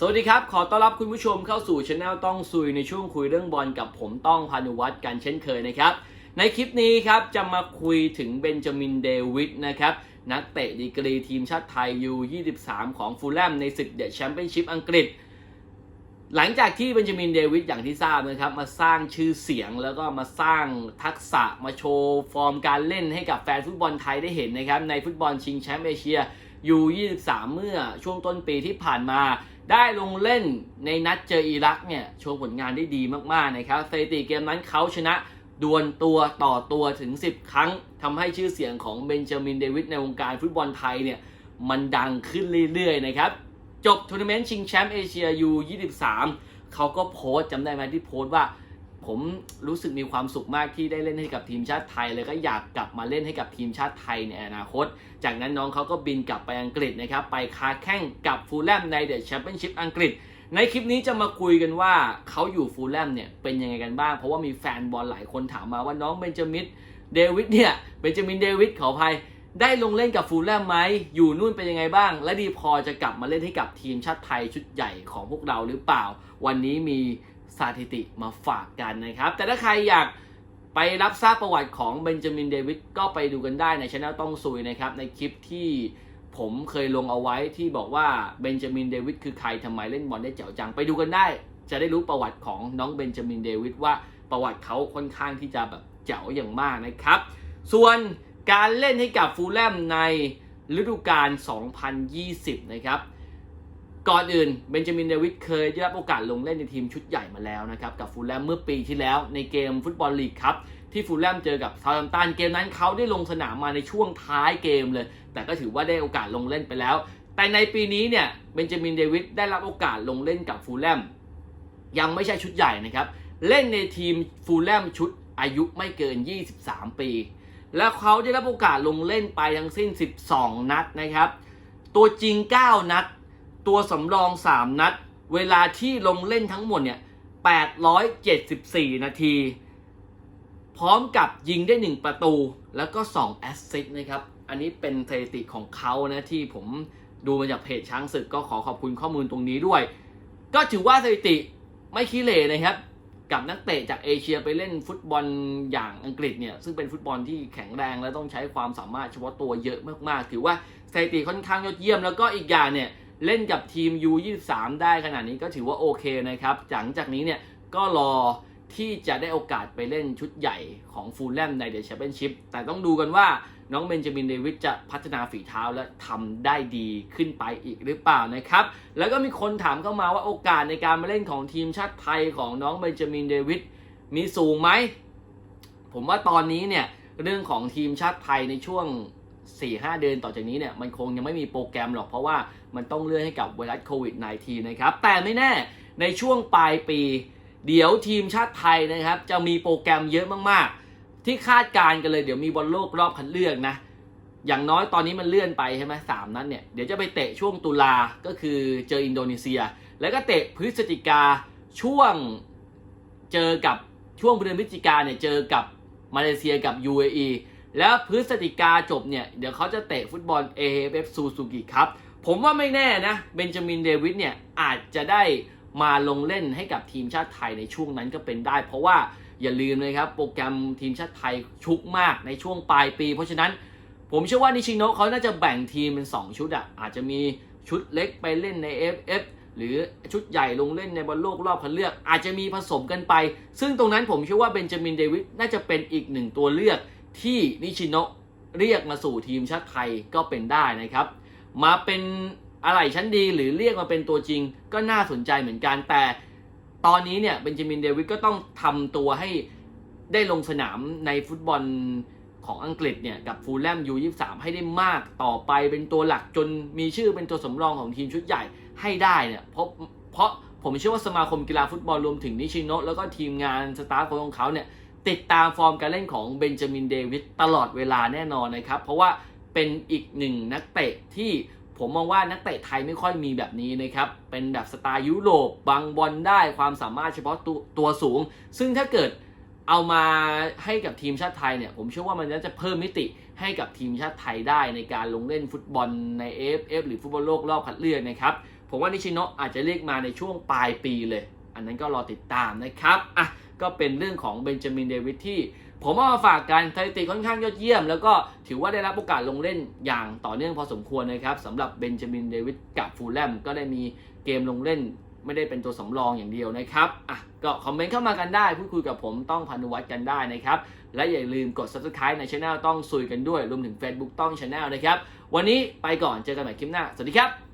สวัสดีครับ ขอต้อนรับคุณผู้ชมเข้าสู่ช anel ต้องซุยในช่วงคุยเรื่องบอลกับผมต้องพานุวัฒน์กันเช่นเคยนะครับ ในคลิปนี้ครับจะมาคุยถึงเบนจามินเดวิดนะครับ นักเตะดีกรีทีมชาติไทยยู23 ของฟูลแลมในศึกเดอะแชมเปี้ยนชิพอังกฤษ หลังจากที่เบนจามินเดวิดอย่างที่ทราบนะครับ มาสร้างชื่อเสียงแล้วก็มาสร้างทักษะมาโชว์ฟอร์มการเล่นให้กับแฟนฟุตบอลไทยได้เห็นนะครับในฟุตบอลชิงแชมป์เอเชีย ยู23 เมื่อช่วงต้นปีที่ผ่านมา ได้ลงเล่นในนัดเจออิรักเนี่ยโชว์ผลงานได้ดีมากๆนะครับสถิติเกมนั้นเขาชนะดวลตัวต่อตัวถึง 10 ครั้งทำให้ชื่อเสียงของเบนจามินเดวิดในวงการฟุตบอลไทยเนี่ยมันดังขึ้นเรื่อยๆนะครับจบทัวร์นาเมนต์ชิงแชมป์เอเชียยู23เขาก็โพสต์จำได้ไหมที่โพสต์ว่า ผมรู้สึกมีความสุขมากที่ได้เล่นให้กับทีมชาติไทยเลยก็อยากกลับมาเล่นให้กับทีมชาติไทยในอนาคต จากนั้นน้องเขาก็บินกลับไปอังกฤษนะครับ ไปค้าแข่งกับฟูลแลมในเดอะแชมเปี้ยนชิพอังกฤษ ในคลิปนี้จะมาคุยกันว่าเขาอยู่ฟูลแลมเนี่ยเป็นยังไงกันบ้าง เพราะว่ามีแฟนบอลหลายคนถามมาว่าน้องเบนจามินเดวิดเนี่ยเบนจามินเดวิดขออภัยได้ลงเล่นกับฟูลแลมไหม อยู่นู่นเป็นยังไงบ้าง และดีพอจะกลับมาเล่นให้กับทีมชาติไทยชุดใหญ่ของพวกเราหรือเปล่า วันนี้มี สถิติมาฝากกันนะครับ แต่ถ้าใครอยากไปรับทราบประวัติของเบนจามินเดวิดก็ไปดูกันได้ในช anel ต้องซุยนะครับ ในคลิปที่ผมเคยลงเอาไว้ที่บอกว่าเบนจามินเดวิดคือใครทำไมเล่นบอลได้เจ๋วจังไปดูกันได้ จะได้รู้ประวัติของน้องเบนจามินเดวิดว่าประวัติเขาค่อนข้างที่จะแบบเจ๋วอย่างมากนะครับ ส่วนการเล่นให้กับฟูลแลมในฤดูกาล 2020 นะครับ ก่อนอื่นเบนจามินเดวิดเคยได้รับโอกาสลงเล่นในทีมชุดใหญ่มาแล้วนะครับ กับฟูลแลมเมื่อปีที่แล้วในเกมฟุตบอลลีกครับ ที่ฟูลแลมเจอกับซา u t ์ a ตันเกมนั้นเขาได้ลงสนามมาในช่วงท้ายเกมเลย แต่ก็ถือว่าได้โอกาสลงเล่นไปแล้ว แต่ในปีนี้เนี่ยเบนจามินเดวิดได้รับโอกาสลงเล่นกับฟูลแลมยังไม่ใช่ชุดใหญ่นะครับเล่นในทีมฟูลแลมชุดอายุไม่เกิน 23 ปี แล้วเขาได้รับโอกาสลงเล่นไปทั้งสิ้น 12 นัดนะครับ ตัวจริง 9 นัด ตัวสำรอง 3 นัด เวลาที่ลงเล่นทั้งหมดเนี่ย 874 นาที พร้อมกับยิงได้ 1 ประตู แล้วก็ 2 แอสซิสต์นะครับ อันนี้เป็นสถิติของเขานะที่ผมดูมาจากเพจช้างศึกก็ขอขอบคุณข้อมูลตรงนี้ด้วย ก็ถือว่าสถิติไม่ขี้เหร่นะครับ กับนักเตะจากเอเชียไปเล่นฟุตบอลอย่างอังกฤษเนี่ย ซึ่งเป็นฟุตบอลที่แข็งแรงและต้องใช้ความสามารถเฉพาะตัวเยอะมากๆ ถือว่าสถิติค่อนข้างยอดเยี่ยมแล้วก็อีกอย่างเนี่ย เล่นกับทีม U23 ได้ขนาดนี้ก็ถือว่าโอเคนะครับหลังจากนี้เนี่ยก็รอที่จะได้โอกาสไปเล่นชุดใหญ่ของฟูลแลมในเดอะแชมเปี้ยนชิพแต่ต้องดูกันว่าน้องเบนจามินเดวิดจะพัฒนาฝีเท้าและทำได้ดีขึ้นไปอีกหรือเปล่านะครับ แล้วก็มีคนถามเข้ามาว่าโอกาสในการมาเล่นของทีมชาติไทยของน้องเบนจามินเดวิดมีสูงไหม ผมว่าตอนนี้เนี่ยเรื่องของทีมชาติไทยในช่วง 4-5เดือนต่อจากนี้เนี่ยมันคงยังไม่มีโปรแกรมหรอกเพราะว่ามันต้องเลื่อนให้กับไวรัสโควิด -19 นะครับ แต่ไม่แน่ในช่วงปลายปี เดี๋ยวทีมชาติไทยนะครับ จะมีโปรแกรมเยอะมากๆ ที่คาดการณ์กันเลยเดี๋ยวมีบอลโลกรอบคัดเลือกนะ อย่างน้อยตอนนี้มันเลื่อนไปใช่ไหมสามนัดเนี่ยเดี๋ยวจะไปเตะช่วงตุลาก็คือเจออินโดนีเซีย แล้วก็เตะพฤศจิกาช่วงเจอกับช่วงเดือนพฤศจิกาเนี่ยเจอกับมาเลเซียกับ UAE แล้วพฤศจิกาจบเนี่ย เดี๋ยวเขาจะเตะฟุตบอล AFF ซูซูกิครับผมว่าไม่แน่นะเบนจามินเดวิดเนี่ยอาจจะได้มาลงเล่นให้กับทีมชาติไทยในช่วงนั้นก็เป็นได้ เพราะว่าอย่าลืมนะครับ โปรแกรมทีมชาติไทยชุกมากในช่วงปลายปี เพราะฉะนั้นผมเชื่อว่านิชิโนะเขาน่าจะแบ่งทีมเป็น 2 ชุดอะอาจจะมีชุดเล็กไปเล่นใน FF หรือชุดใหญ่ลงเล่นในบอลโลกรอบคัดเลือก อาจจะมีผสมกันไป ซึ่งตรงนั้นผมเชื่อว่าเบนจามินเดวิดน่าจะเป็นอีกหนึ่งตัวเลือก ที่นิชิโนะเรียกมาสู่ทีมชาติไทยก็เป็นได้นะครับ มาเป็นอะไรชั้นดีหรือเรียกมาเป็นตัวจริงก็น่าสนใจเหมือนกันแต่ตอนนี้เนี่ยเบนจามินเดวิดก็ต้องทำตัวให้ได้ลงสนามในฟุตบอลของอังกฤษเนี่ยกับฟูลแลมยูยีให้ได้มากต่อไปเป็นตัวหลักจนมีชื่อเป็นตัวสำรองของทีมชุดใหญ่ให้ได้เนี่ยเพราะเพราะผมเชื่อว่าสมาคมกีฬาฟุตบอลรวมถึงนิชิโนะแล้วก็ทีมงานสตาฟของเขาเนี่ย ติดตามฟอร์มการเล่นของเบนจามินเดวิดตลอดเวลาแน่นอนนะครับ เพราะว่าเป็นอีกหนึ่งนักเตะที่ผมมองว่านักเตะไทยไม่ค่อยมีแบบนี้นะครับ เป็นแบบสไตล์ยุโรปบังบอลได้ความสามารถเฉพาะตัวตัวสูง ซึ่งถ้าเกิดเอามาให้กับทีมชาติไทยเนี่ย ผมเชื่อว่ามันน่าจะเพิ่มมิติให้กับทีมชาติไทยได้ในการลงเล่นฟุตบอลใน AFF หรือฟุตบอลโลกรอบคัดเลือกนะครับ ผมว่านิชิโนะอาจจะเรียกมาในช่วงปลายปีเลย อันนั้นก็รอติดตามนะครับ อะ ก็เป็นเรื่องของเบนจามินเดวิดที่ผมเอามาฝากกันสถิติค่อนข้างยอดเยี่ยม แล้วก็ถือว่าได้รับโอกาสลงเล่นอย่างต่อเนื่องพอสมควรนะครับสำหรับเบนจามินเดวิดกับฟูลแลมก็ได้มีเกมลงเล่นไม่ได้เป็นตัวสำรองอย่างเดียวนะครับอะก็คอมเมนต์เข้ามากันได้ พูดคุยกับผมต้องพานุวัฒน์กันได้นะครับ และอย่าลืมกด subscribe ในช anel ต้องซุยกันด้วย รวมถึง Facebook ต้อง channel นะครับ วันนี้ไปก่อนเจอกันใหม่คลิปหน้า สวัสดีครับ